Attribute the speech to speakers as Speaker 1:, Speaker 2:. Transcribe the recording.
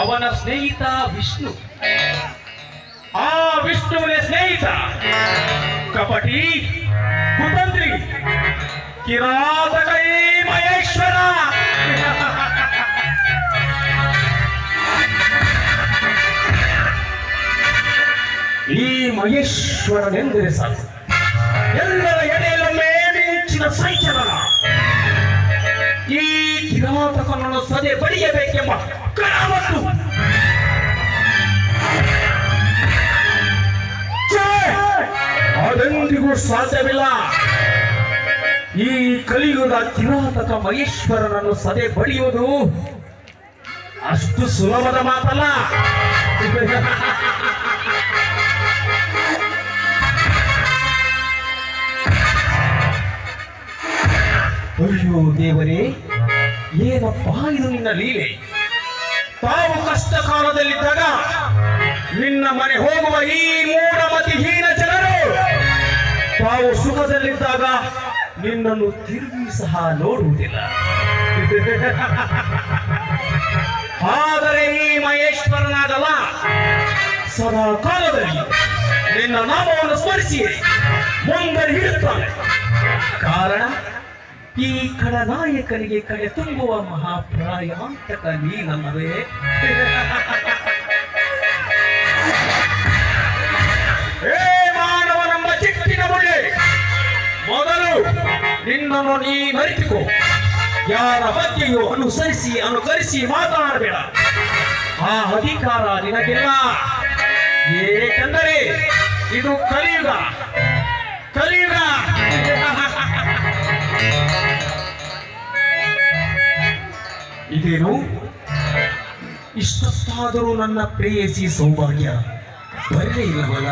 Speaker 1: ಅವನ ಸ್ನೇಹಿತ ವಿಷ್ಣು. ಆ ವಿಷ್ಣುವಿನ ಸ್ನೇಹಿತ ಕಪಟಿ ಕುತಂತ್ರಿ ಕಿರಾತಕೈ ಮಹೇಶ್ವರ. ಈ ಮಹೇಶ್ವರನೆಂದರೆ ಸಾಕು. ಎಲ್ಲರ ಈ ಕನ್ನಡ ಸದೆ ಬಡಿಯಬೇಕೆಂಬ ಕರಾವತ್ತು. ಛೇ! ಅದೆಂದಿಗೂ ಸಾಧ್ಯವಿಲ್ಲ. ಈ ಕಲಿಯುಗದ ಕಿರಾತಕ ಮಹೇಶ್ವರನನ್ನು ಸದೆ ಬಡಿಯುವುದು ಅಷ್ಟು ಸುಲಭದ ಮಾತಲ್ಲ. ಅಯ್ಯೋ ದೇವರೇ ಏನಪ್ಪ ಇದು ನಿನ್ನ ಲೀಲೆ. ತಾವು ಕಷ್ಟ ಕಾಲದಲ್ಲಿದ್ದಾಗ ನಿನ್ನ ಮನೆ ಹೋಗುವ ಈ ಮೂಢಮತಿಹೀನ ಜನರು ತಾವು ಸುಖದಲ್ಲಿದ್ದಾಗ ನಿನ್ನನ್ನು ತಿರುಗಿ ಸಹ ನೋಡುವುದಿಲ್ಲ. ಆದರೆ ಈ ಮಹೇಶ್ವರನಾದವ ಸದಾ ಕಾಲದಲ್ಲಿ ನಿನ್ನ ನಾಮವನ್ನು ಸ್ಮರಿಸಿ ಮುಂದೆ ಹಿಡುತ್ತಾನೆ ಕಾರಣ? ಈ ಖಳನಾಯಕನಿಗೆ ಕಡೆ ತುಂಬುವ ಮಹಾಪ್ರಾಯಾಂತಕ ನೀನಲ್ಲವೇ ಮಾನವ ಚಿಟ್ಟಿನ ಮುಳ್ಳೆ, ಮೊದಲು ನಿನ್ನನ್ನು ನೀ ಮರೆತುಕೋ. ಯಾರ ಬಗ್ಗೆಯೂ ಅನುಸರಿಸಿ, ಅನುಕರಿಸಿ ಮಾತನಾಡಬೇಡ ಆ ಅಧಿಕಾರ ನಿನಗಿಲ್ಲ. ಏಕೆಂದರೆ ಇದು ಕಲಿಯುಗ. ಇದೇನು? ಇಷ್ಟೊತ್ತಾದರೂ ನನ್ನ ಪ್ರೇಯಸಿ ಸೌಭಾಗ್ಯ ಬರಲೇ ಇಲ್ಲವಲ್ಲ?